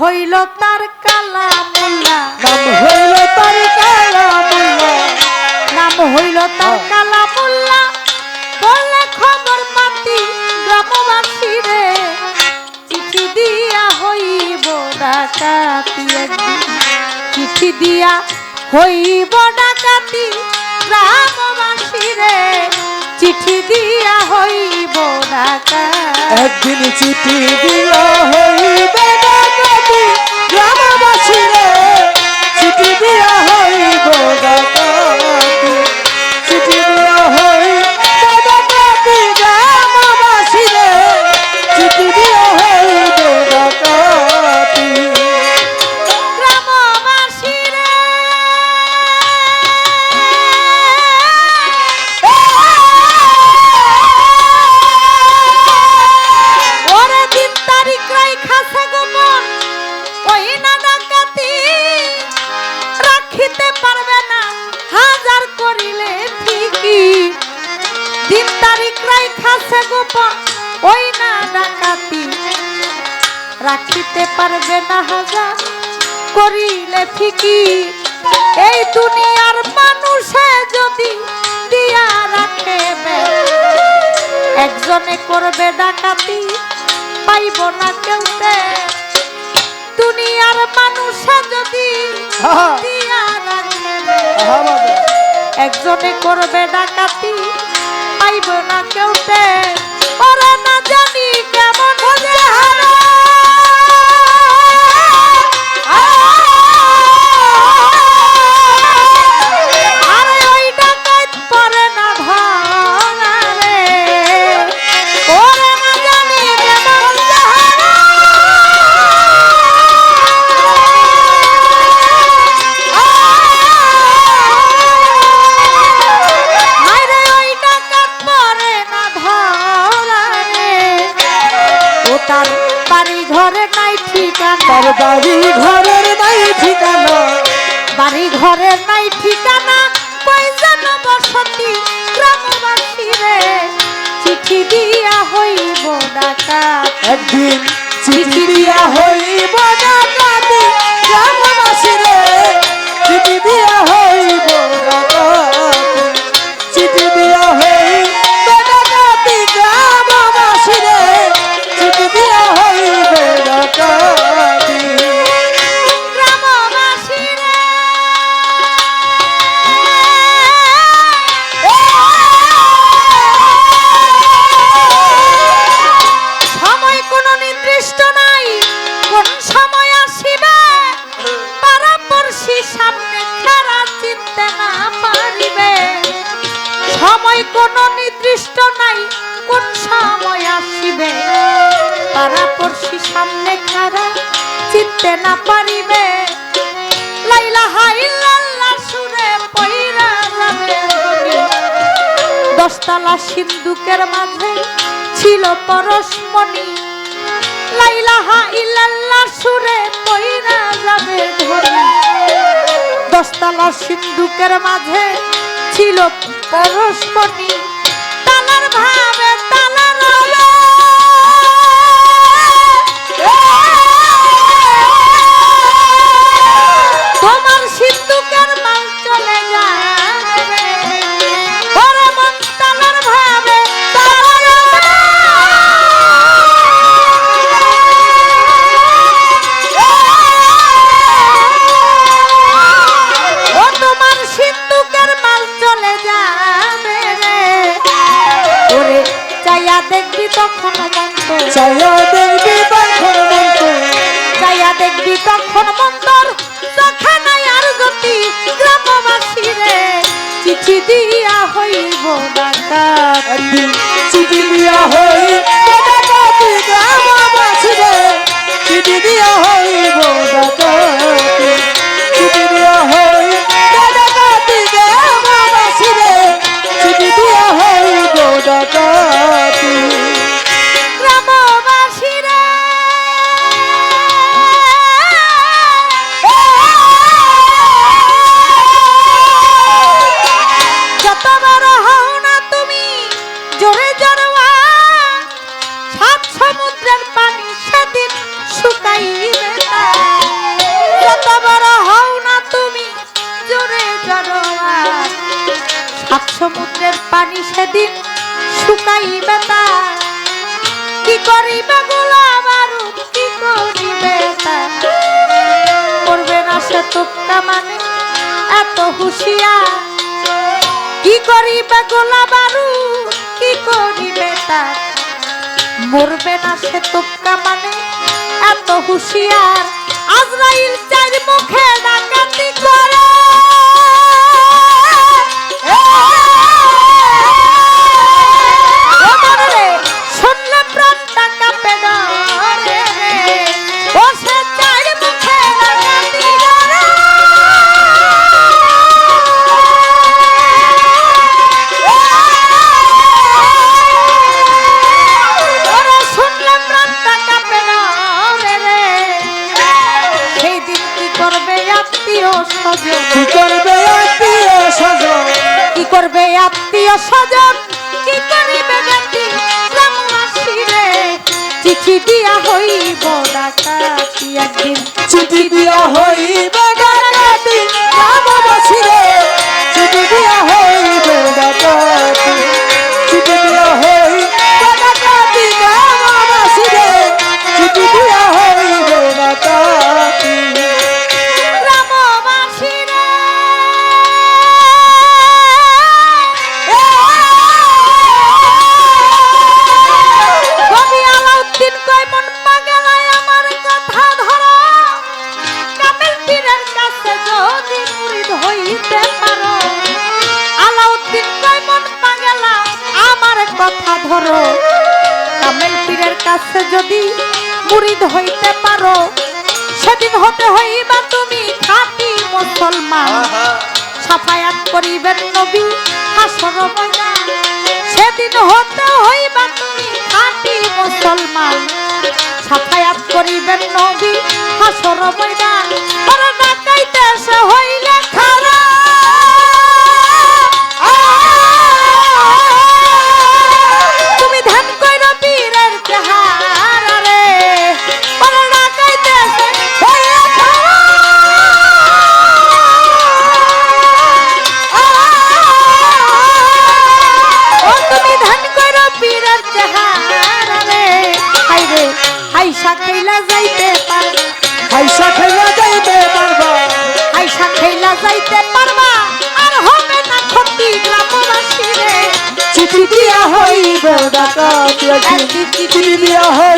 হইল তার কালামুল্লা নাম হইল তার কালামুল্লাহ। নাম হইল তার হ্যাঁ। কালামুল্লা বলে খবর পাতি গ্রামবাসী রে। চিঠি দিয়া হইব ডাকাতি একদিন। চিঠি দিয়া হইব ডাকাতি গ্রামবাসী রে। চিঠি দিয়া হইব ডাকাতি। একদিন চিঠি দিয়া হইবে গ্রামবাসী রে চিঠি দিয়া হইব ডাকাতি রাখিতে পারবে না হাজার করিলে ফিকি এই দুনিয়ার মানুষে যদি দিয়া রাখে একজনে করবে ডাকাতি পাইব না কেউ দুনিয়ার মানুষে যদি দিয়া রাখে একজনে করবে ডাকাতি পাইব না কেউ ওরা না জানি তার বাড়ি ঘরের নাই ঠিকানা। বাড়ি ঘরের নাই ঠিকানা। যেন বসতি গ্রামবাসী রে। চিঠি দিয়া হইব ডাকা একদিন চিঠি দিয়া হইব ডাকাতি। সামনে খারা চিনতে না পারিবে। সময় কোনো নির্দিষ্ট নাই, কোন সময় আসিবে। পারাপড়শি সামনে খারা চিনতে না পারিবে। লাইলা হাইলাল্লাহ সুরে পইরা যাবে। দশতলা সিন্ধুকের মাঝে ছিল পরশমণি। লাইলাহা ইল্লাল্লাহ সুরে পইরা যাবে ধরি। দশতলা সিন্ধুকের মাঝে ছিল পরস্পর ভাবে চাইয়া দেখবি তখন মন্ত চাইয়া দেখবি তখন মন্ত চাইয়া দেখবি তখন মন্তর চোখে নাই আর গতি গ্রামবাসী রে চিঠি দিয়া হইব ডাকাত সমুদ্রের পানি সেদিন শুকাইবে যত বড় হও না তুমি, জোরে জড়োয়ার সাত সমুদ্রের পানি সেদিন শুকাইবে তার কি করিবে গোলাম আর কি করিবে তার করবে না সে তোপটা মানে এত হুঁশিয়ার। কি করিবে গোলা বারু কি করিবে তা মরবে না সে তুক্কা মানে? এত হুশিয়ার আজরাইল চার মুখে ডাকাতি করে। আত্মীয় স্বজন? কি করবে আত্মীয় স্বজন? কি করবে আত্মীয় স্বজন? কি করিবে গতি চিঠি দিয়া হইব ডাকা একদিন। চিঠি দিয়া হইব ডাকাতি কাছে যদি মুরিদ হইতে পারো সেদিন হতে হইবা তুমি খাঁটি মুসলমান। সাফায়াত করিবেন নবী হাসর সেদিন হতে হইবা তুমি খাঁটি মুসলমান। সাফায়াত করিবেন নবী হাসর ময়দান। হইলে খারাপ। হাই খেলা যাইতে পার পয়সা খেলা যাইতে পারবা। হাই খেলা যাইতে পারবা। আর হবে না ক্ষতি গ্রামবাসী রে চিঠি দিয়া হইব একদিন চিঠি দিয়া হইবে